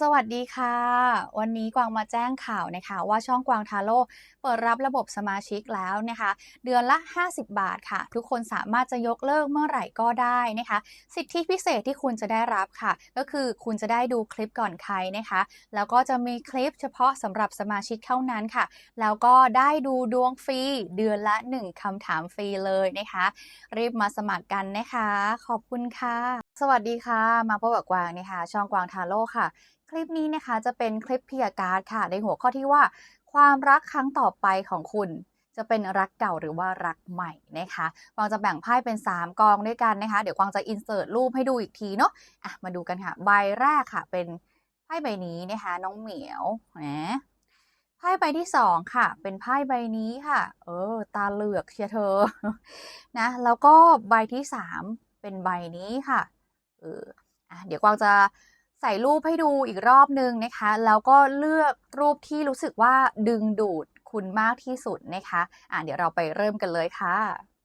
สวัสดีค่ะ วันนี้กวางมาแจ้งข่าวนะคะ ว่าช่องกวางทาโร่เปิดรับระบบสมาชิกแล้วนะคะ เดือนละ 50 บาทค่ะ ทุกคนสามารถจะยกเลิกเมื่อไหร่ก็ได้นะคะ สิทธิพิเศษที่คุณจะได้รับค่ะ ก็คือคุณจะได้ดูคลิปก่อนใครนะคะ แล้วก็จะมีคลิปเฉพาะสำหรับสมาชิกเท่านั้นค่ะ แล้วก็ได้ดูดวงฟรีเดือนละ 1คำถามฟรีเลยนะคะ รีบมาสมัครกันนะคะ ขอบคุณค่ะ สวัสดีค่ะ มาพบกับกวางนะคะช่องกวางทาโร่ค่ะ คลิปนี้นะคะจะเป็นคลิปพิยาการ์ดค่ะ ในหัวข้อที่ว่า ความรักครั้งต่อไปของคุณ จะเป็นรักเก่าหรือว่ารักใหม่นะคะกวางจะแบ่งไพ่เป็น 3 กองด้วยกันนะคะ เดี๋ยวกวางจะอินเสิร์ตรูปให้ดูอีกทีเนาะอะมาดูกันค่ะ ใบแรกค่ะ เป็นไพ่ใบนี้นะคะ น้องเหมียวนะไพ่ใบที่สองค่ะ เป็นไพ่ใบนี้ค่ะ เออ ตาเหลือกเชียร์เธอนะแล้วก็ใบที่สามเป็นใบนี้ค่ะ เอออะเดี๋ยวกวางจะใส่รูปให้ดูอีกรอบนึงนะคะ แล้วก็เลือกรูปที่รู้สึกว่าดึงดูดคุณมากที่สุดนะคะอะเดี๋ยวเราไปเริ่มกันเลยค่ะ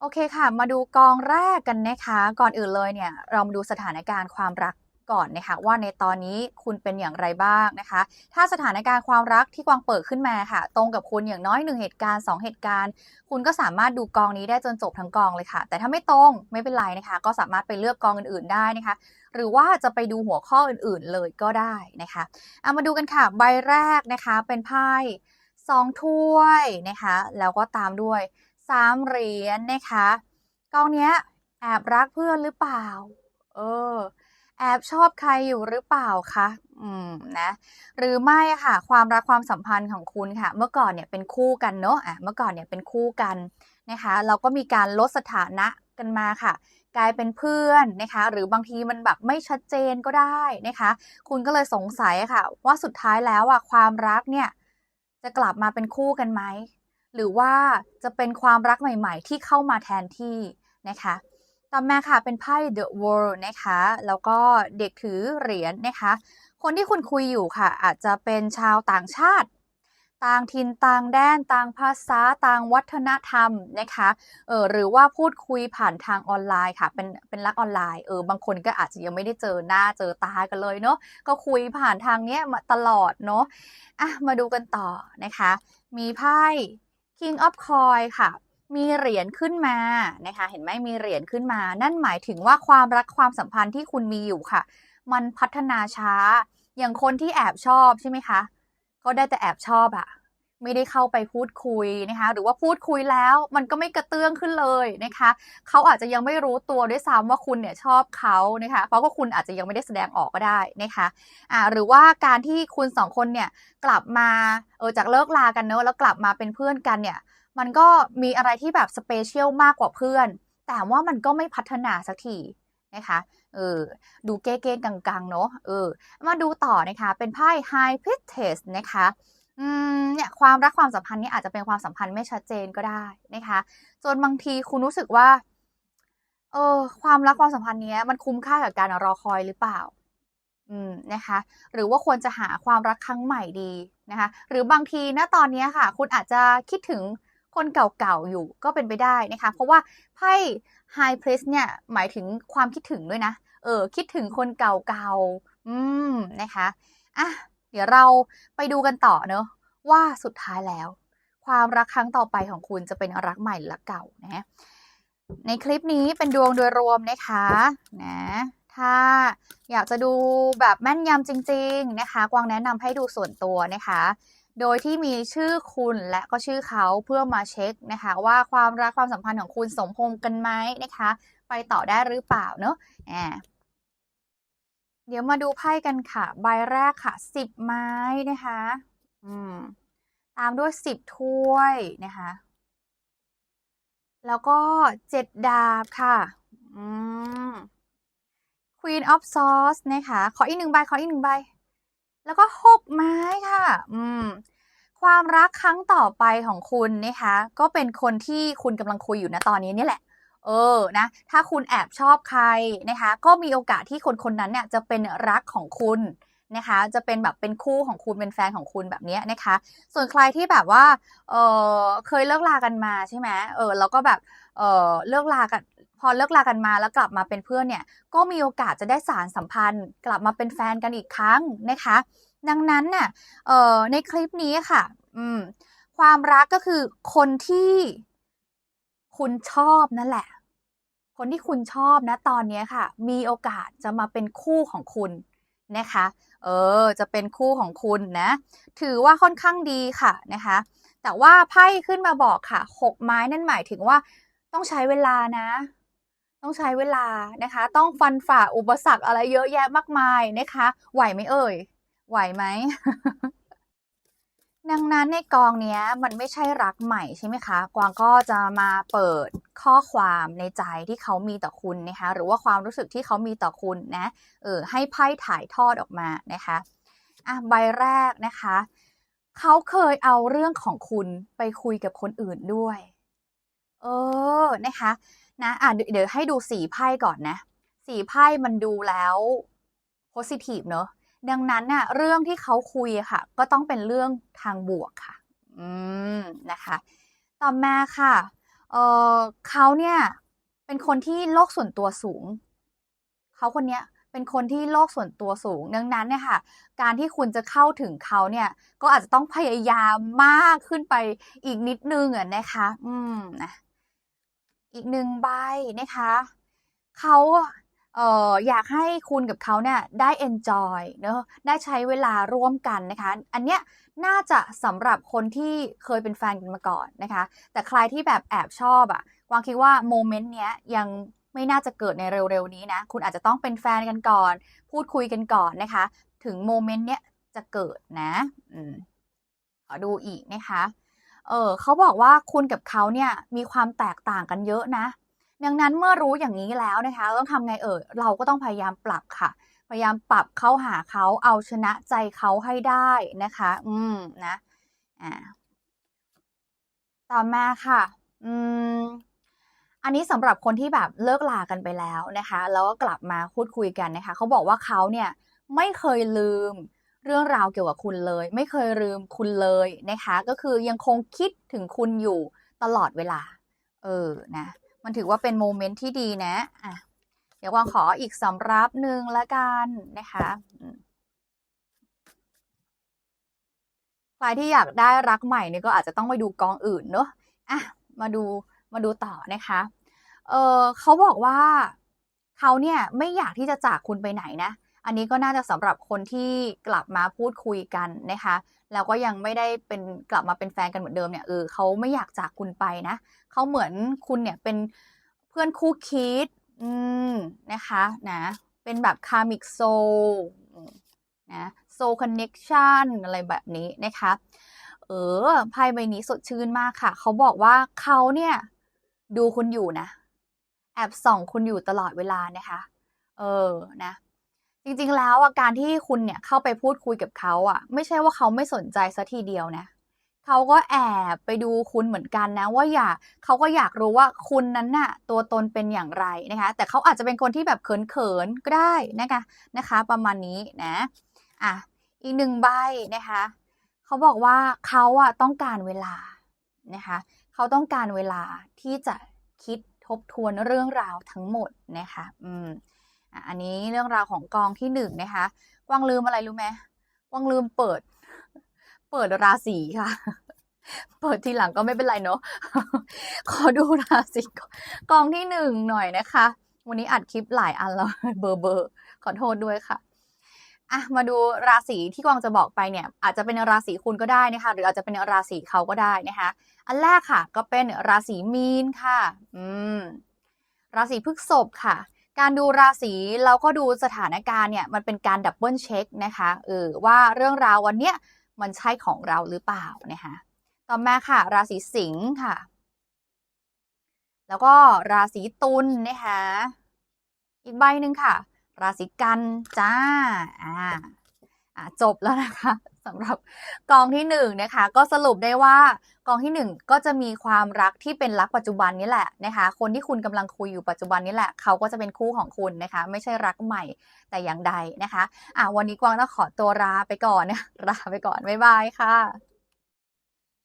โอเคค่ะ มาดูกองแรกกันนะคะ ก่อนอื่นเลยเนี่ย เรามาดูสถานการณ์ความรัก ก่อนนะคะว่าในตอนนี้คุณเป็นอย่างไรบ้างนะคะ ถ้าสถานการณ์ความรักที่กวางเปิดขึ้นมาค่ะ ตรงกับคุณอย่างน้อยหนึ่งเหตุการณ์สองเหตุการณ์ คุณก็สามารถดูกองนี้ได้จนจบทั้งกองเลยค่ะ แต่ถ้าไม่ตรงไม่เป็นไรนะคะ ก็สามารถไปเลือกกองอื่นๆได้นะคะ หรือว่าจะไปดูหัวข้ออื่นๆเลยก็ได้นะคะเอามาดูกันค่ะใบแรกนะคะเป็นไพ่สองถ้วยนะคะ แล้วก็ตามด้วยสามเหรียญนะคะ กองเนี้ยแอบรักเพื่อนหรือเปล่า เออ แอบชอบใครอยู่หรือเปล่าคะ อืมนะ หรือไม่ค่ะ ความรักความสัมพันธ์ของคุณค่ะ เมื่อก่อนเนี่ยเป็นคู่กันเนอะอะเมื่อก่อนเนี่ยเป็นคู่กันนะคะ เราก็มีการลดสถานะกันมาค่ะ กลายเป็นเพื่อนนะคะ หรือบางทีมันแบบไม่ชัดเจนก็ได้นะคะ คุณก็เลยสงสัยค่ะ ว่าสุดท้ายแล้วอะความรักเนี่ยจะกลับมาเป็นคู่กันไหม หรือว่าจะเป็นความรักใหม่ ๆ ที่เข้ามาแทนที่นะคะ ต่อมาค่ะเป็นไพ่ The World นะคะ แล้วก็เด็กถือเหรียญนะคะ คนที่คุณคุยอยู่ค่ะ อาจจะเป็นชาวต่างชาติ ต่างถิ่นต่างแดน ต่างภาษาต่างวัฒนธรรมนะคะเออหรือว่าพูดคุยผ่านทางออนไลน์ค่ะ เป็นเป็นรักออนไลน์เออบางคนก็อาจจะยังไม่ได้เจอหน้าเจอตากันเลยเนาะก็คุยผ่านทางเนี้ยมาตลอดเนาะอะมาดูกันต่อนะคะ มีไพ่ King of Coin ค่ะ มีเหรียญขึ้นมานะคะ เห็นไหมมีเหรียญขึ้นมา นั่นหมายถึงว่าความรักความสัมพันธ์ที่คุณมีอยู่ค่ะ มันพัฒนาช้า อย่างคนที่แอบชอบใช่ไหมคะก็ได้แต่แอบชอบอะไม่ได้เข้าไปพูดคุยนะคะ หรือว่าพูดคุยแล้วมันก็ไม่กระเตื้องขึ้นเลยนะคะ เขาอาจจะยังไม่รู้ตัวด้วยซ้ำว่าคุณเนี่ยชอบเขานะคะ เพราะว่าคุณอาจจะยังไม่ได้แสดงออกก็ได้นะคะอ่าหรือว่าการที่คุณสองคนเนี่ยกลับมาเออจากเลิกลากันเนอะแล้วกลับมาเป็นเพื่อนกันเนี่ย มันก็มีอะไรที่แบบสเปเชียลมากกว่าเพื่อน แต่ว่ามันก็ไม่พัฒนาสักทีนะคะเออดูเก้ๆกังๆ เนอะเออมาดูต่อนะคะเป็นไพ่ High Priestess นะคะอืมเนี่ยความรักความสัมพันธ์นี้อาจจะเป็นความสัมพันธ์ไม่ชัดเจนก็ได้นะคะจนบางทีคุณรู้สึกว่าเออความรักความสัมพันธ์นี้มันคุ้มค่ากับการรอคอยหรือเปล่า อืมนะคะ หรือว่าควรจะหาความรักครั้งใหม่ดีนะคะ หรือบางทีณตอนนี้ค่ะ คุณอาจจะคิดถึง คนเก่าๆอยู่ก็เป็นไปได้นะคะ เพราะว่าไพ่ High Priest เนี่ยหมายถึงความคิดถึงด้วยนะ เออ คิดถึงคนเก่าๆ อืม นะคะ อะ เดี๋ยวเราไปดูกันต่อเนอะว่าสุดท้ายแล้ว ความรักครั้งต่อไปของคุณจะเป็นรักใหม่หรือเก่านะในคลิปนี้เป็นดวงโดยรวมนะคะนะถ้าอยากจะดูแบบแม่นยำจริง ๆ นะคะ กวางแนะนำให้ดูส่วนตัวนะคะ โดยที่มีชื่อคุณและก็ชื่อเขาเพื่อมาเช็คนะคะว่าความรักความสัมพันธ์ของคุณสมพงษ์กันไหมนะคะ ไปต่อได้หรือเปล่าเนอะอ่าเดี๋ยวมาดูไพ่กันค่ะ ใบแรกค่ะสิบไม้นะคะอืมตามด้วยสิบถ้วยนะคะ แล้วก็เจ็ดดาบค่ะอืม Queen of Swords นะคะ ขออีกหนึ่งใบ ขออีกหนึ่งใบ แล้วก็หกไม้ค่ะ อืม ความรักครั้งต่อไปของคุณนะคะ ก็เป็นคนที่คุณกำลังคุยอยู่นะตอนนี้นี่แหละ เออนะ ถ้าคุณแอบชอบใครนะคะ ก็มีโอกาสที่คนคนนั้นเนี่ยจะเป็นรักของคุณนะคะ จะเป็นแบบเป็นคู่ของคุณเป็นแฟนของคุณแบบนี้นะคะ ส่วนใครที่แบบว่า เออเคยเลิกลากันมาใช่ไหมเออแล้วก็แบบ เออเลิกลากันพอเลิกลากันมาแล้วกลับมาเป็นเพื่อนเนี่ย ก็มีโอกาสจะได้สารสัมพันธ์ กลับมาเป็นแฟนกันอีกครั้งนะคะ ดังนั้นน่ะเอ่อในคลิปนี้ค่ะ อืม ความรักก็คือคนที่คุณชอบนั่นแหละ คนที่คุณชอบนะตอนนี้ค่ะ มีโอกาสจะมาเป็นคู่ของคุณนะคะ เออ จะเป็นคู่ของคุณนะ ถือว่าค่อนข้างดีค่ะนะคะ แต่ว่าไพ่ขึ้นมาบอกค่ะหกไม้นั่นหมายถึงว่า ต้องใช้เวลานะ ต้องใช้เวลานะคะ ต้องฟันฝ่าอุปสรรคอะไรเยอะแยะมากมายนะคะ ไหวไหมเอ่ย ไหวไหมดังนั้นในกองเนี้ยมันไม่ใช่รักใหม่ใช่ไหมคะ กวางก็จะมาเปิดข้อความในใจที่เขามีต่อคุณนะคะ หรือว่าความรู้สึกที่เขามีต่อคุณนะ เออให้ไพ่ถ่ายทอดออกมานะคะ อะใบแรกนะคะ เขาเคยเอาเรื่องของคุณไปคุยกับคนอื่นด้วย เออนะคะนะอะเดี๋ยวให้ดูสีไพ่ก่อนนะ สีไพ่มันดูแล้ว positive เนอะดังนั้นน่ะเรื่องที่เขาคุยค่ะ ก็ต้องเป็นเรื่องทางบวกค่ะ อืมนะคะ ต่อมาค่ะเออเขาเนี่ยเป็นคนที่โลกส่วนตัวสูง เขาคนเนี้ยเป็นคนที่โลกส่วนตัวสูง ดังนั้นเนี่ยค่ะ การที่คุณจะเข้าถึงเขาเนี่ย ก็อาจจะต้องพยายามมากขึ้นไปอีกนิดนึงอะนะคะ อืมนะ อีกหนึ่งใบนะคะเขาเอออยากให้คุณกับเขาเนี่ยได้ enjoy เนอะได้ใช้เวลาร่วมกันนะคะ อันเนี้ยน่าจะสำหรับคนที่เคยเป็นแฟนกันมาก่อนนะคะ แต่ใครที่แบบแอบชอบอะกวางคิดว่าโมเมนต์เนี้ยยังไม่น่าจะเกิดในเร็วๆนี้นะ คุณอาจจะต้องเป็นแฟนกันก่อน พูดคุยกันก่อนนะคะ ถึงโมเมนต์เนี้ยจะเกิดนะ อืมขอดูอีกนะคะ เออเขาบอกว่าคุณกับเขาเนี่ยมีความแตกต่างกันเยอะนะ ดังนั้นเมื่อรู้อย่างนี้แล้วนะคะต้องทำไงเออเราก็ต้องพยายามปรับค่ะ พยายามปรับเข้าหาเขาเอาชนะใจเขาให้ได้นะคะ อืมนะอ่าต่อมาค่ะ อืม อันนี้สำหรับคนที่แบบเลิกลากันไปแล้วนะคะ แล้วก็กลับมาพูดคุยกันนะคะ เขาบอกว่าเขาเนี่ยไม่เคยลืม เรื่องราวเกี่ยวกับคุณเลย ไม่เคยลืมคุณเลยนะคะ ก็คือยังคงคิดถึงคุณอยู่ตลอดเวลา เออนะ มันถือว่าเป็นโมเมนต์ที่ดีนะอะเดี๋ยววางขออีกสำรับหนึ่งละกันนะคะอืมใครที่อยากได้รักใหม่เนี่ยก็อาจจะต้องไปดูกองอื่นเนอะอะมาดูมาดูต่อนะคะ เออเขาบอกว่าเขาเนี่ยไม่อยากที่จะจากคุณไปไหนนะ อันนี้ก็น่าจะสำหรับคนที่กลับมาพูดคุยกันนะคะแล้วก็ยังไม่ได้เป็นกลับมาเป็นแฟนกันเหมือนเดิมเนี่ยเออเขาไม่อยากจากคุณไปนะเขาเหมือนคุณเนี่ยเป็นเพื่อนคู่คิดอืมนะคะนะเป็นแบบคามิกโซนะโซคอนเน็กชันอะไรแบบนี้นะคะเออไพ่ใบนี้สดชื่นมากค่ะ เขาบอกว่าเขาเนี่ยดูคุณอยู่นะ แอบส่องคุณอยู่ตลอดเวลานะคะ เออนะ จริงๆ แล้วอะการที่คุณเนี่ยเข้าไปพูดคุยกับเขาอะไม่ใช่ว่าเขาไม่สนใจซะทีเดียวนะเขาก็แอบไปดูคุณเหมือนกันนะ ว่าอยากเขาก็อยากรู้ว่าคุณนั้นน่ะตัวตนเป็นอย่างไรนะคะ แต่เขาอาจจะเป็นคนที่แบบเขินๆก็ได้นะคะนะคะ ประมาณนี้นะอะอีกหนึ่งใบนะคะเขาบอกว่าเขาอะต้องการเวลานะคะเขาต้องการเวลาที่จะคิดทบทวนเรื่องราวทั้งหมดนะคะ อืม อันนี้เรื่องราวของกองที่หนึ่งนะคะกวางลืมอะไรรู้ไหมกวางลืมเปิด เปิดราศีค่ะ เปิดทีหลังก็ไม่เป็นไรเนาะขอดูราศีกอนกองที่หนึ่งหน่อยนะคะ วันนี้อัดคลิปหลายอันแล้วเบอร์เบอร์ขอโทษด้วยค่ะอะมาดูราศีที่กวางจะบอกไปเนี่ย อาจจะเป็นราศีคุณก็ได้นะคะ หรืออาจจะเป็นราศีเขาก็ได้นะคะ อันแรกค่ะ ก็เป็นราศีมีนค่ะ อืม ราศีพฤษภค่ะ การดูราศีเราก็ดูสถานการณ์เนี่ยมันเป็นการดับเบิลเช็คนะคะเออว่าเรื่องราววันเนี้ยมันใช่ของเราหรือเปล่านะคะต่อมาค่ะราศีสิงค์ค่ะ แล้วก็ราศีตุลนะคะอีกใบหนึ่งค่ะ ราศีกันจ้าอ่าจบแล้วนะคะ สำหรับกองที่หนึ่งนะคะ ก็สรุปได้ว่ากองที่หนึ่งก็จะมีความรักที่เป็นรักปัจจุบันนี้แหละนะคะ คนที่คุณกำลังคุยอยู่ปัจจุบันนี้แหละ เขาก็จะเป็นคู่ของคุณนะคะ ไม่ใช่รักใหม่แต่อย่างใดนะคะอ่าวันนี้กวางต้องขอตัวลาไปก่อนนะลาไปก่อนบ๊ายบายค่ะ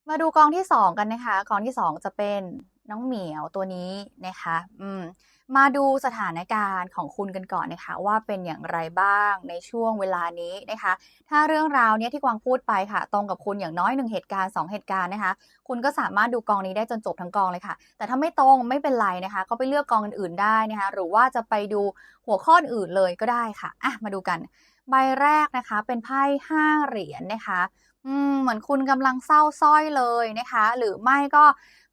มาดูกองที่สองกันนะคะ กองที่สองจะเป็นน้องเหมียวตัวนี้นะคะ อืม มาดูสถานการณ์ของคุณกันก่อนนะคะ ว่าเป็นอย่างไรบ้างในช่วงเวลานี้นะคะ ถ้าเรื่องราวเนี้ยที่กวางพูดไปค่ะ ตรงกับคุณอย่างน้อยหนึ่งเหตุการณ์สองเหตุการณ์นะคะ คุณก็สามารถดูกองนี้ได้จนจบทั้งกองเลยค่ะ แต่ถ้าไม่ตรงไม่เป็นไรนะคะ ก็ไปเลือกกองอื่นๆได้นะคะ หรือว่าจะไปดูหัวข้ออื่นเลยก็ได้ค่ะอะมาดูกัน ใบแรกนะคะเป็นไพ่ห้าเหรียญนะคะอืมเหมือนคุณกำลังเศร้าสร้อยเลยนะคะ หรือไม่ก็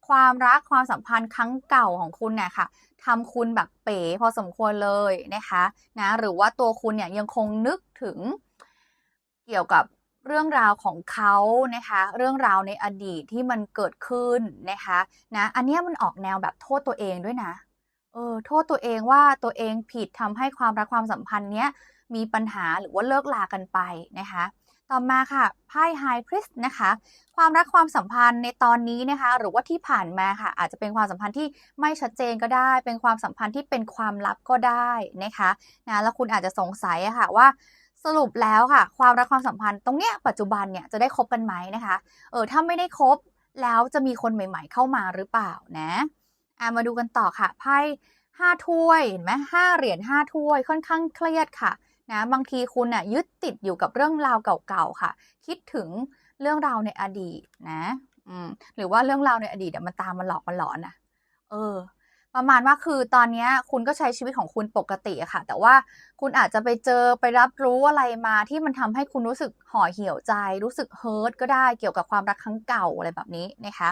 ความรักความสัมพันธ์ครั้งเก่าของคุณเนี่ยค่ะ ทำคุณแบบเป๋พอสมควรเลยนะคะนะหรือว่าตัวคุณเนี่ยยังคงนึกถึงเกี่ยวกับเรื่องราวของเขานะคะ เรื่องราวในอดีตที่มันเกิดขึ้นนะคะนะอันนี้มันออกแนวแบบโทษตัวเองด้วยนะเออโทษตัวเองว่าตัวเองผิดทำให้ความรักความสัมพันธ์เนี้ยมีปัญหาหรือว่าเลิกลากันไปนะคะ ต่อมาค่ะไพ่ High Priest นะคะ ความรักความสัมพันธ์ในตอนนี้นะคะ หรือว่าที่ผ่านมาค่ะ อาจจะเป็นความสัมพันธ์ที่ไม่ชัดเจนก็ได้ เป็นความสัมพันธ์ที่เป็นความลับก็ได้นะคะนะแล้วคุณอาจจะสงสัยะค่ะว่าสรุปแล้วค่ะ ความรักความสัมพันธ์ตรงเนี้ยปัจจุบันเนี่ยจะได้คบกันไหมนะคะเออถ้าไม่ได้คบแล้วจะมีคนใหม่ๆเข้ามาหรือเปล่านะอะมาดูกันต่อค่ะไพ่ห้าถ้วยเห็นไหมห้าเหรียญห้าถ้วยค่อนข้างเครียดค่ะ นะบางทีคุณน่ะยึดติดอยู่กับเรื่องราวเก่าๆค่ะ คิดถึงเรื่องราวในอดีตนะอืมหรือว่าเรื่องราวในอดีตอะมันตามมันหลอกมันหลอนนะเออ ประมาณว่าคือตอนเนี้ยคุณก็ใช้ชีวิตของคุณปกติอะค่ะ แต่ว่าคุณอาจจะไปเจอไปรับรู้อะไรมาที่มันทำให้คุณรู้สึกห่อเหี่ยวใจ รู้สึกเฮิร์ตก็ได้เกี่ยวกับความรักครั้งเก่าอะไรแบบนี้นะคะ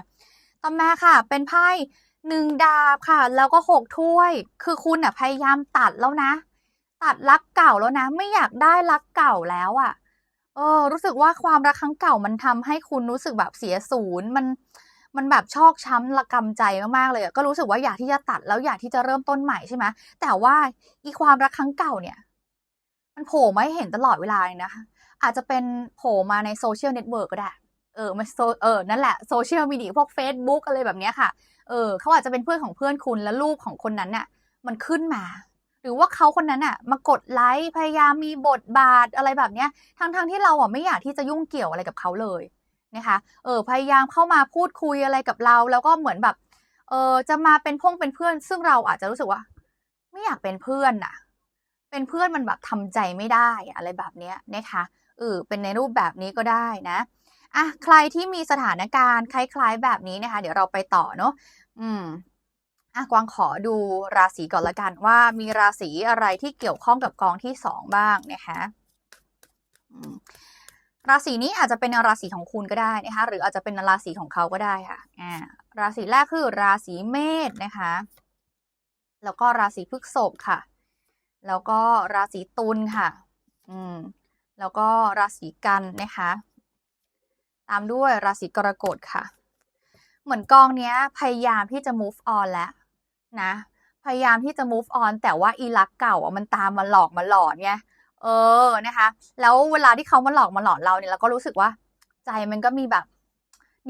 ต่อมาค่ะ เป็นไพ่หนึ่งดาบค่ะ แล้วก็หกถ้วย คือคุณอะพยายามตัดแล้วนะ ตัดรักเก่าแล้วนะ ไม่อยากได้รักเก่าแล้วอะ เออ รู้สึกว่าความรักครั้งเก่ามันทำให้คุณรู้สึกแบบเสียศูนย์มันมันแบบชอกช้ำระกำใจมากๆเลยก็รู้สึกว่าอยากที่จะตัดแล้วอยากที่จะเริ่มต้นใหม่ใช่ไหมแต่ว่าอีความรักครั้งเก่าเนี่ย มันโผล่มาให้เห็นตลอดเวลาเลยนะคะอาจจะเป็นโผล่มาในโซเชียลเน็ตเวิร์กก็ได้ เออมันโซเออนั่นแหละโซเชียลมีเดียพวก Facebook อะไรแบบเนี้ยค่ะ เออเขาอาจจะเป็นเพื่อนของเพื่อนคุณแล้วรูปของคนนั้นน่ะ มันขึ้นมา หรือว่าเขาคนนั้นน่ะมากดไลค์พยายามมีบทบาทอะไรแบบเนี้ยทั้งๆทที่เราอะไม่อยากที่จะยุ่งเกี่ยวอะไรกับเขาเลยนะคะเออพยายามเข้ามาพูดคุยอะไรกับเรา แล้วก็เหมือนแบบเออจะมาเป็นพงเป็นเพื่อน ซึ่งเราอาจจะรู้สึกว่า ไม่อยากเป็นเพื่อนน่ะ เป็นเพื่อนมันแบบทำใจไม่ได้อะอะไรแบบเนี้ยนะคะเออเป็นในรูปแบบนี้ก็ได้นะอะใครที่มีสถานการณ์คล้าย ๆ แบบนี้นะคะ เดี๋ยวเราไปต่อเนาะอืม อะกวางขอดูราศีก่อนละกันว่ามีราศีอะไรที่เกี่ยวข้องกับกองที่สองบ้างนะคะราศีนี้อาจจะเป็นราศีของคุณก็ได้นะคะหรืออาจจะเป็นราศีของเขาก็ได้ค่ะอ่าราศีแรกคือราศีเมษนะคะ แล้วก็ราศีพฤษภค่ะ แล้วก็ราศีตุลค่ะ อืม แล้วก็ราศีกันนะคะ ตามด้วยราศีกรกฎค่ะ เหมือนกองเนี้ยพยายามที่จะ move on แล้ว นะ พยายามที่จะ move on แต่ว่าอีรักเก่าอะมันตามมาหลอกมาหลอนไงเออนะคะ แล้วเวลาที่เขามาหลอกมาหลอนเราเนี่ยเราก็รู้สึกว่า ใจมันก็มีแบบ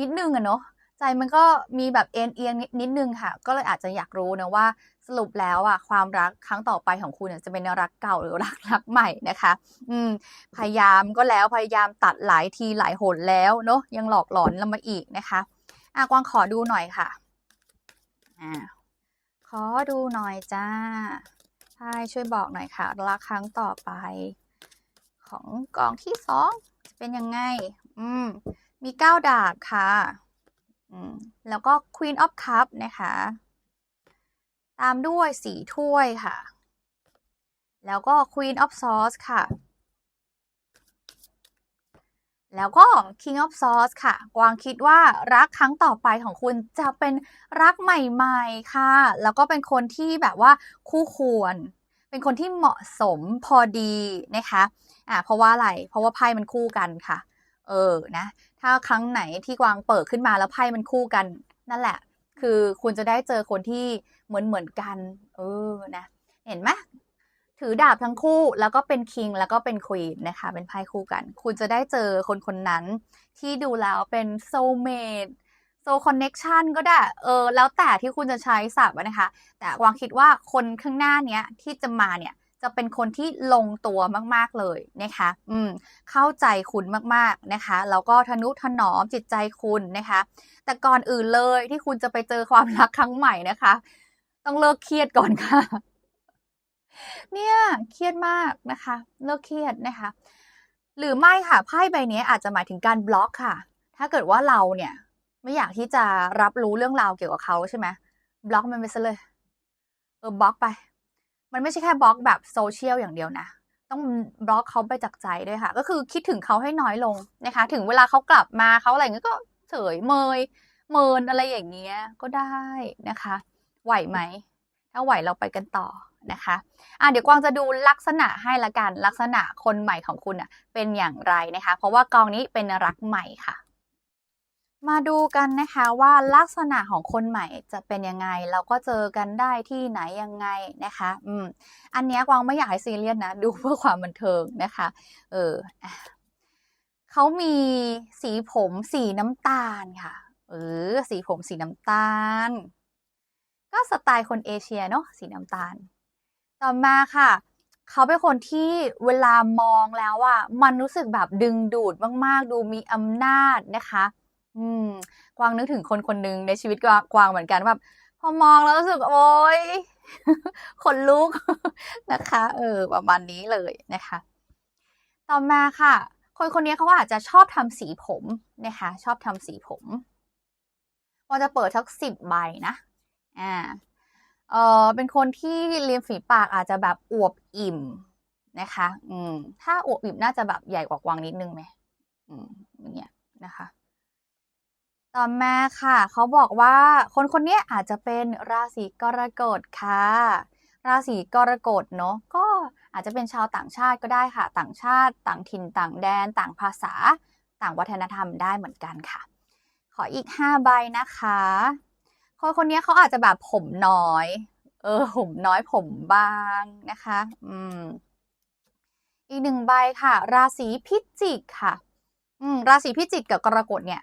นิดนึงอะเนาะใจมันก็มีแบบเอ็นเอียงนิดนิดนึงค่ะ ก็เลยอาจจะอยากรู้นะว่าสรุปแล้วอะความรักครั้งต่อไปของคุณเนี่ยจะเป็นรักเก่าหรือรักรักใหม่นะคะ อืม พยายามก็แล้วพยายามตัดหลายทีหลายหนแล้วเนาะยังหลอกหลอนเรามาอีกนะคะอะกวางขอดูหน่อยค่ะอ่า ขอดูหน่อยจ้าใช่ช่วยบอกหน่อยค่ะรักครั้งต่อไป ของกองที่สองจะเป็นยังไง อืม มีเก้าดาบค่ะ อืม แล้วก็ Queen of Cup นะคะ ตามด้วยสีถ้วยค่ะ แล้วก็ Queen of Swords ค่ะ แล้วก็ King of Swords ค่ะ กวางคิดว่ารักครั้งต่อไปของคุณจะเป็นรักใหม่ๆค่ะ แล้วก็เป็นคนที่แบบว่าคู่ควร เป็นคนที่เหมาะสมพอดีนะคะอ่าเพราะว่าอะไร เพราะว่าไพ่มันคู่กันค่ะ เออนะ ถ้าครั้งไหนที่กวางเปิดขึ้นมาแล้วไพ่มันคู่กัน นั่นแหละ คือคุณจะได้เจอคนที่เหมือนเหมือนกัน เออนะ เห็นไหม ถือดาบทั้งคู่แล้วก็เป็นคิงแล้วก็เป็นควีนนะคะ เป็นไพ่คู่กัน คุณจะได้เจอคนคนนั้น ที่ดูแล้วเป็นโซเมดโซคอนเน็กชันก็ได้ เออ แล้วแต่ที่คุณจะใช้ศัพท์นะคะ แต่วางคิดว่าคนข้างหน้าเนี้ยที่จะมาเนี่ยจะเป็นคนที่ลงตัวมาก ๆ เลยนะคะ อืม เข้าใจคุณมาก ๆ นะคะ แล้วก็ทนุถนอมจิตใจคุณนะคะ แต่ก่อนอื่นเลยที่คุณจะไปเจอความรักครั้งใหม่นะคะ ต้องเลิกเครียดก่อนค่ะ เนี่ยเครียดมากนะคะเลิกเครียดนะคะ หรือไม่ค่ะไพ่ใบนี้อาจจะหมายถึงการบล็อกค่ะ ถ้าเกิดว่าเราเนี่ยไม่อยากที่จะรับรู้เรื่องราวเกี่ยวกับเขาใช่ไหมบล็อกมันไปซะเลยเออบล็อกไป มันไม่ใช่แค่บล็อกแบบโซเชียลอย่างเดียวนะต้องบล็อกเขาไปจากใจด้วยค่ะ ก็คือคิดถึงเขาให้น้อยลงนะคะ ถึงเวลาเขากลับมาเขาอะไรเงี้ยก็เฉยเมย เมินอะไรอย่างเงี้ยก็ได้นะคะ ไหวไหม ถ้าไหวเราไปกันต่อ นะคะอะเดี๋ยวกวางจะดูลักษณะให้ละกัน ลักษณะคนใหม่ของคุณอะเป็นอย่างไรนะคะ เพราะว่ากองนี้เป็นรักใหม่ค่ะ มาดูกันนะคะว่าลักษณะของคนใหม่จะเป็นยังไง เราก็เจอกันได้ที่ไหนยังไงนะคะ อืม อันนี้กวางไม่อยากให้ซีเรียสนะ ดูเพื่อความบันเทิงนะคะ เออเขามีสีผมสีน้ำตาลค่ะ เออ สีผมสีน้ำตาล ก็สไตล์คนเอเชียเนาะสีน้ำตาล ต่อมาค่ะ เขาเป็นคนที่เวลามองแล้วอะมันรู้สึกแบบดึงดูดมากๆ ดูมีอำนาจนะคะ อืม กวางนึกถึงคนคนหนึ่งในชีวิตกวางกวางเหมือนกันแบบพอมองแล้วรู้สึกโอ๊ยขนลุกนะคะ เออ ประมาณนี้เลยนะคะ ต่อมาค่ะ คนคนนี้เขาอาจจะชอบทำสีผมนะคะ ชอบทำสีผมว่าจะเปิดสักสิบใบนะ อ่า เออเป็นคนที่ริมฝีปากอาจจะแบบอวบอิ่มนะคะ อืม ถ้าอวบอิ่มน่าจะแบบใหญ่กว่ากวางนิดนึงไหมอืมอย่างเงี้ยนะคะ ต่อมาค่ะ เขาบอกว่าคนคนนี้อาจจะเป็นราศีกรกฎค่ะ ราศีกรกฎเนาะ ก็อาจจะเป็นชาวต่างชาติก็ได้ค่ะ ต่างชาติ ต่างถิ่น ต่างแดน ต่างภาษา ต่างวัฒนธรรมได้เหมือนกันค่ะ ขออีกห้าใบนะคะ คนคนนี้เขาอาจจะแบบผมน้อย เออ ผมน้อยผมบางนะคะ อืม อีกหนึ่งใบค่ะ ราศีพิจิกค่ะ อืม ราศีพิจิกกับกรกฎเนี่ย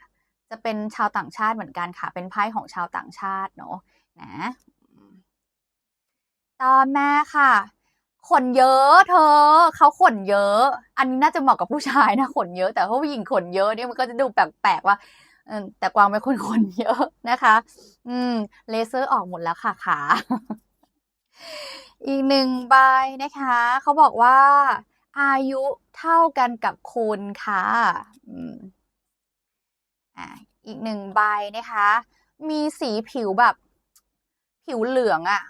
จะเป็นชาวต่างชาติเหมือนกันค่ะ เป็นไพ่ของชาวต่างชาติเนาะนะ ต่อมาค่ะขนเยอะเธอเขาขนเยอะ อันนี้น่าจะเหมาะกับผู้ชายนะขนเยอะ แต่ถ้าผู้หญิงขนเยอะเนี่ยมันก็จะดูแปลกๆว่า แต่กวางเป็นคนขนเยอะนะคะ อืม เลเซอร์ออกหมดแล้วค่ะขา อีกหนึ่งใบนะคะ เขาบอกว่า อายุเท่ากันกับคุณค่ะอืมอ่าอีกหนึ่งใบนะคะ มีสีผิวแบบ ผิวเหลืองอะ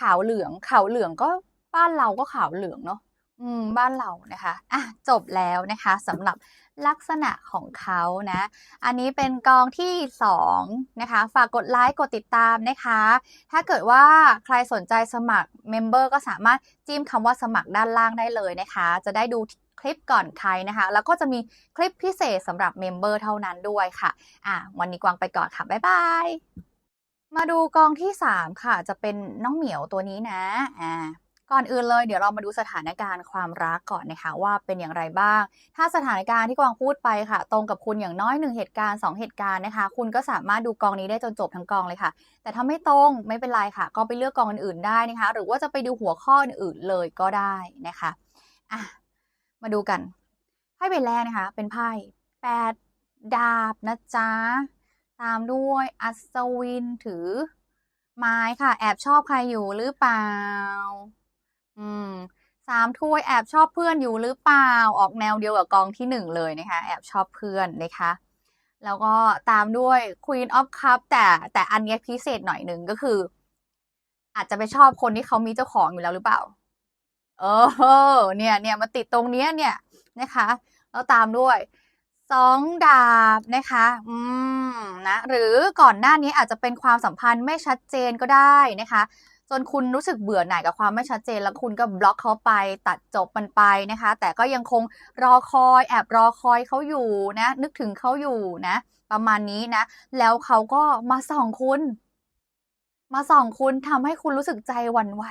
ขาวเหลืองขาวเหลืองก็บ้านเราก็ขาวเหลืองเนาะ อืมบ้านเรานะคะอะจบแล้วนะคะสำหรับลักษณะของเขานะ อันนี้เป็นกองที่สองนะคะ ฝากกดไลค์กดติดตามนะคะ ถ้าเกิดว่าใครสนใจสมัครเมมเบอร์ก็สามารถจิ้มคำว่าสมัครด้านล่างได้เลยนะคะ จะได้ดูคลิปก่อนใครนะคะ แล้วก็จะมีคลิปพิเศษสำหรับเมมเบอร์เท่านั้นด้วยค่ะ อะ วันนี้กวางไปก่อนค่ะ บ๊ายบาย มาดูกองที่ 3 ค่ะ จะเป็นน้องเหมียวตัวนี้นะ อ่า ก่อนอื่นเลยเดี๋ยวเรามาดูสถานการณ์ความรักก่อนนะคะว่าเป็นอย่างไรบ้าง ถ้าสถานการณ์ที่กวางพูดไปค่ะ ตรงกับคุณอย่างน้อยหนึ่งเหตุการณ์2เหตุการณ์นะคะ คุณก็สามารถดูกองนี้ได้จนจบทั้งกองเลยค่ะ แต่ถ้าไม่ตรงไม่เป็นไรค่ะ ก็ไปเลือกกองอื่นๆได้นะคะ หรือว่าจะไปดูหัวข้ออื่นๆเลยก็ได้นะคะอะมาดูกันไพ่ใบแรกนะคะ เป็นไพ่แปดดาบนะจ๊ะตามด้วยอัศวินถือไม้ค่ะ แอบชอบใครอยู่หรือเปล่า อืมสามถ้วยแอบชอบเพื่อนอยู่หรือเปล่า ออกแนวเดียวกับกองที่หนึ่งเลยนะคะ แอบชอบเพื่อนนะคะ แล้วก็ตามด้วย Queen of Cup แต่แต่อันนี้พิเศษหน่อยหนึ่งก็คือ อาจจะไปชอบคนที่เขามีเจ้าของอยู่แล้วหรือเปล่า เออ เนี่ยเนี่ยมาติดตรงเนี้ยเนี่ยนะคะ แล้วตามด้วยสองดาบนะคะ อืมนะ หรือก่อนหน้านี้อาจจะเป็นความสัมพันธ์ไม่ชัดเจนก็ได้นะคะ นคุณรู้สึกเบื่อหน่ายกับความไม่ชัดเจน แล้วคุณก็บล็อกเขาไปตัดจบมันไปนะคะ แต่ก็ยังคงรอคอยแอบรอคอยเขาอยู่นะ นึกถึงเขาอยู่นะ ประมาณนี้นะ แล้วเขาก็มาส่องคุณ มาส่องคุณทำให้คุณรู้สึกใจหวั่นไหว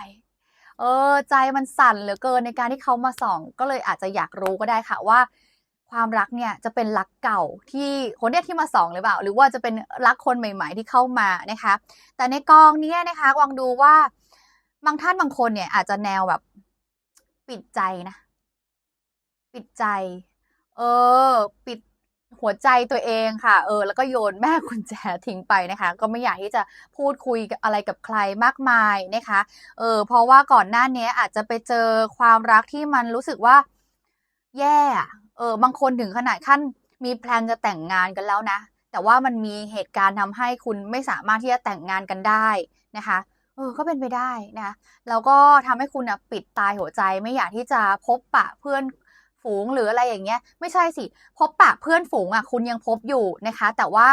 เออใจมันสั่นเหลือเกินในการที่เขามาส่อง ก็เลยอาจจะอยากรู้ก็ได้ค่ะว่า ความรักเนี่ยจะเป็นรักเก่าที่คนเนี้ยที่มาสองหรือเปล่า หรือว่าจะเป็นรักคนใหม่ ๆ ที่เข้ามานะคะ แต่ในกองเนี้ยนะคะกวางดูว่าบางท่านบางคนเนี่ยอาจจะแนวแบบปิดใจนะ ปิดใจ เออ ปิดหัวใจตัวเองค่ะ เออ แล้วก็โยนแม่กุญแจทิ้งไปนะคะ ก็ไม่อยากที่จะพูดคุยอะไรกับใครมากมายนะคะ เออ เพราะว่าก่อนหน้านี้อาจจะไปเจอความรักที่มันรู้สึกว่า แย่อะ เออบางคนถึงขนาดขั้นมีแพลนจะแต่งงานกันแล้วนะ แต่ว่ามันมีเหตุการณ์ทำให้คุณไม่สามารถที่จะแต่งงานกันได้นะคะเออก็เป็นไปได้นะแล้วก็ทำให้คุณนะปิดตายหัวใจไม่อยากที่จะพบปะเพื่อนฝูงหรืออะไรอย่างเงี้ย ไม่ใช่สิ พบปะเพื่อนฝูงอะคุณยังพบอยู่นะคะ แต่ว่า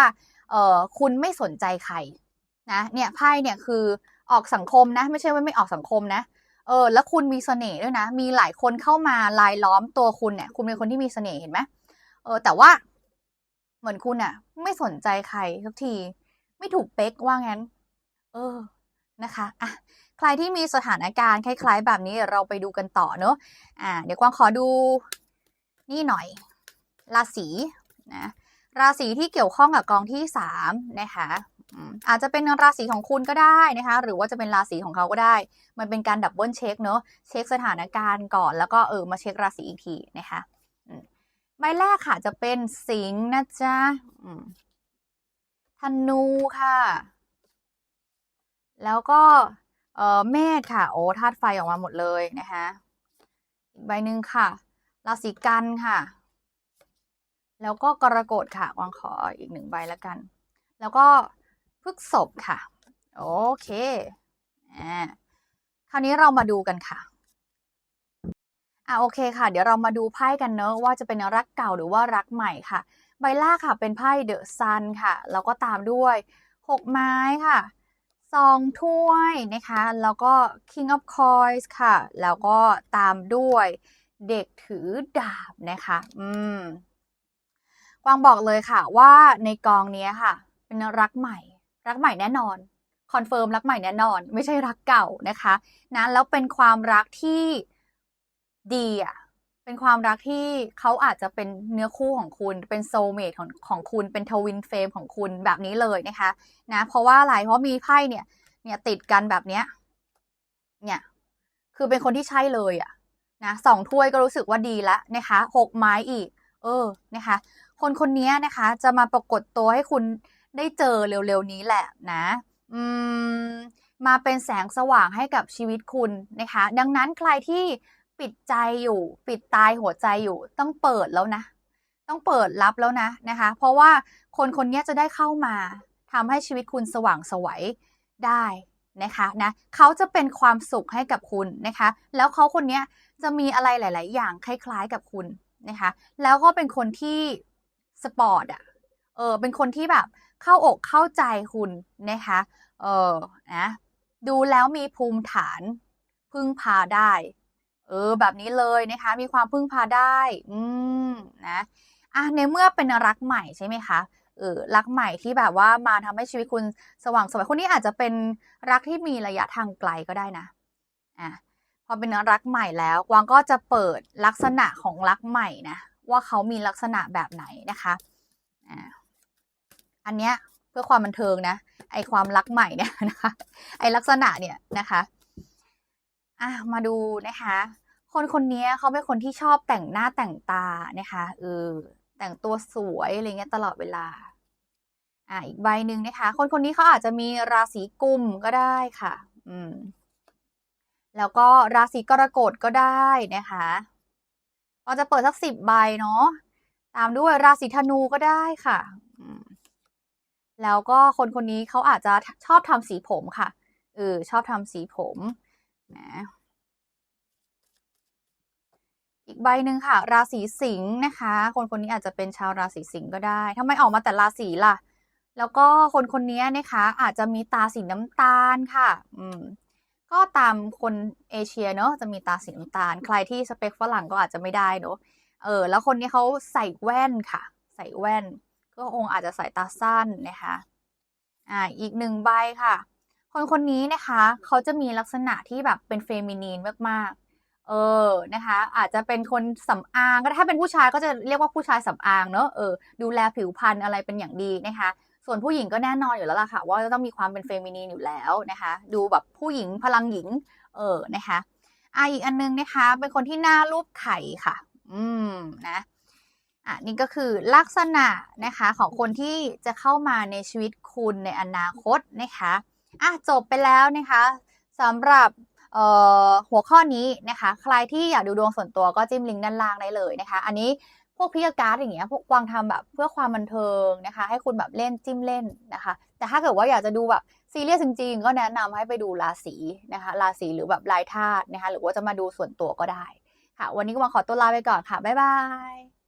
เออคุณไม่สนใจใครนะเนี่ยไพ่เนี่ยคือออกสังคมนะ ไม่ใช่ว่าไม่ออกสังคมนะ เออแล้วคุณมีเสน่ห์ด้วยนะ มีหลายคนเข้ามาลายล้อมตัวคุณเนี่ย คุณเป็นคนที่มีเสน่ห์เห็นไหมเออ แต่ว่า เหมือนคุณอะไม่สนใจใครสักที ไม่ถูกเป๊กว่างั้น เออนะคะอะใครที่มีสถานการณ์คล้าย ๆ แบบนี้เราไปดูกันต่อเนอะอ่า เดี๋ยวกวางขอดูนี่หน่อย ราศีนะราศีที่เกี่ยวข้องกับกองที่สามนะคะ อาจจะเป็นราศีของคุณก็ได้นะคะ หรือว่าจะเป็นราศีของเขาก็ได้ มันเป็นการดับเบิลเช็คเนอะเช็คสถานการณ์ก่อน แล้วก็เออมาเช็คราศีอีกทีนะคะอืมใบแรกค่ะจะเป็นสิงห์นะจ๊ะธนูค่ะ แล้วก็เออเมษค่ะ โอ้ธาตุไฟออกมาหมดเลยนะคะอีกใบหนึ่งค่ะ ราศีกันค่ะ แล้วก็กรกฎค่ะวางขออีกหนึ่งใบแล้วกัน แล้วก็ พฤกษภค่ะ โอเคอ่าคราวนี้เรามาดูกันค่ะอ่าโอเคค่ะ เดี๋ยวเรามาดูไพ่กันเนอะว่าจะเป็นรักเก่าหรือว่ารักใหม่ค่ะ ใบแรกค่ะเป็นไพ่เดอะซันค่ะ แล้วก็ตามด้วยหกไม้ค่ะซองถ้วยนะคะ แล้วก็ King of Coins ค่ะ แล้วก็ตามด้วยเด็กถือดาบนะคะ อืม กวางบอกเลยค่ะว่าในกองนี้ค่ะ เป็นรักใหม่ รักใหม่แน่นอนคอนเฟิร์มรักใหม่แน่นอน ไม่ใช่รักเก่านะคะนะแล้วเป็นความรักที่ดีอะเป็นความรักที่เขาอาจจะเป็นเนื้อคู่ของคุณ เป็นโซเมทของของคุณเป็นทวินเฟรมของคุณแบบนี้เลยนะคะนะเพราะว่าอะไรเพราะมีไพ่เนี่ย เนี่ยติดกันแบบเนี้ยเนี่ยคือเป็นคนที่ใช่เลยอะนะสองถ้วยก็รู้สึกว่าดีแล้วนะคะหกไม้อีก เออนะคะ คนคนนี้นะคะ จะมาปรากฏตัวให้คุณ ได้เจอเร็วๆนี้แหละนะอืมมาเป็นแสงสว่างให้กับชีวิตคุณนะคะ ดังนั้นใครที่ปิดใจอยู่ ปิดตายหัวใจอยู่ ต้องเปิดแล้วนะ ต้องเปิดรับแล้วนะนะคะ เพราะว่าคนคนนี้จะได้เข้ามาทำให้ชีวิตคุณสว่างสวัยได้นะคะนะเขาจะเป็นความสุขให้กับคุณนะคะ แล้วเขาคนนี้จะมีอะไรหลาย ๆ อย่างคล้าย ๆ กับคุณนะคะ แล้วก็เป็นคนที่สปอร์ตอะเออเป็นคนที่แบบ เข้าอกเข้าใจคุณนะคะเออนะดูแล้วมีภูมิฐานพึ่งพาได้เออแบบนี้เลยนะคะมีความพึ่งพาได้ อืมนะอะในเมื่อเป็นรักใหม่ใช่ไหมคะเออรักใหม่ที่แบบว่ามาทำให้ชีวิตคุณสว่างไสวยคนนี้อาจจะเป็นรักที่มีระยะทางไกลก็ได้นะอะพอเป็นรักใหม่แล้วกวางก็จะเปิดลักษณะของรักใหม่นะว่าเขามีลักษณะแบบไหนนะคะอ่า อันเนี้ยเพื่อความบันเทิงนะ ไอความรักใหม่เนี่ยนะคะ ไอลักษณะเนี่ยนะคะอะมาดูนะคะ คนคนนี้เขาเป็นคนที่ชอบแต่งหน้าแต่งตานะคะเออแต่งตัวสวยอะไรเงี้ยตลอดเวลาอ่าอีกใบหนึ่งนะคะ คนคนนี้เขาอาจจะมีราศีกุมก็ได้ค่ะ อืม แล้วก็ราศีกรกฎก็ได้นะคะเราจะเปิดสักสิบใบเนาะตามด้วยราศีธนูก็ได้ค่ะอืม แล้วก็คนคนนี้เขาอาจจะชอบทำสีผมค่ะ เออชอบทำสีผมนะอีกใบหนึ่งค่ะ ราศีสิงห์นะคะ คนคนนี้อาจจะเป็นชาวราศีสิงห์ก็ได้ทำไมออกมาแต่ราศีล่ะ แล้วก็คนคนนี้นะคะ อาจจะมีตาสีน้ำตาลค่ะ อืมก็ตามคนเอเชียเนอะจะมีตาสีน้ำตาล ใครที่สเปคฝรั่งก็อาจจะไม่ได้เนอะเออ แล้วคนนี้เขาใส่แว่นค่ะ ใส่แว่น ก็คงอาจจะสายตาสั้นนะคะอ่าอีกหนึ่งใบค่ะ คนคนนี้นะคะเขาจะมีลักษณะที่แบบเป็นเฟมินีนมากๆ เออนะคะ อาจจะเป็นคนสำอางก็ถ้าเป็นผู้ชายก็จะเรียกว่าผู้ชายสำอางเนอะเออดูแลผิวพรรณอะไรเป็นอย่างดีนะคะส่วนผู้หญิงก็แน่นอนอยู่แล้วล่ะค่ะ ว่าจะต้องมีความเป็นเฟมินีนอยู่แล้วนะคะ ดูแบบผู้หญิงพลังหญิง เออนะคะอ่าอีกอันนึงนะคะ เป็นคนที่หน้ารูปไข่ค่ะ อืมนะ อะนี่ก็คือลักษณะนะคะของคนที่จะเข้ามาในชีวิตคุณในอนาคตนะคะอะจบไปแล้วนะคะสำหรับหัวข้อนี้นะคะ ใครที่อยากดูดวงส่วนตัวก็จิ้มลิงก์ด้านล่างได้เลยนะคะ อันนี้พวกพิกการ์ดอย่างเงี้ยพวกวางทำแบบเพื่อความบันเทิงนะคะ ให้คุณแบบเล่นจิ้มเล่นนะคะ แต่ถ้าเกิดว่าอยากจะดูแบบซีเรียสจริงๆ ก็แนะนำให้ไปดูราศีนะคะราศีหรือแบบลายธาตุนะคะ หรือว่าจะมาดูส่วนตัวก็ได้ค่ะ วันนี้ก็มาขอตัวลาไปก่อนค่ะบ๊ายบาย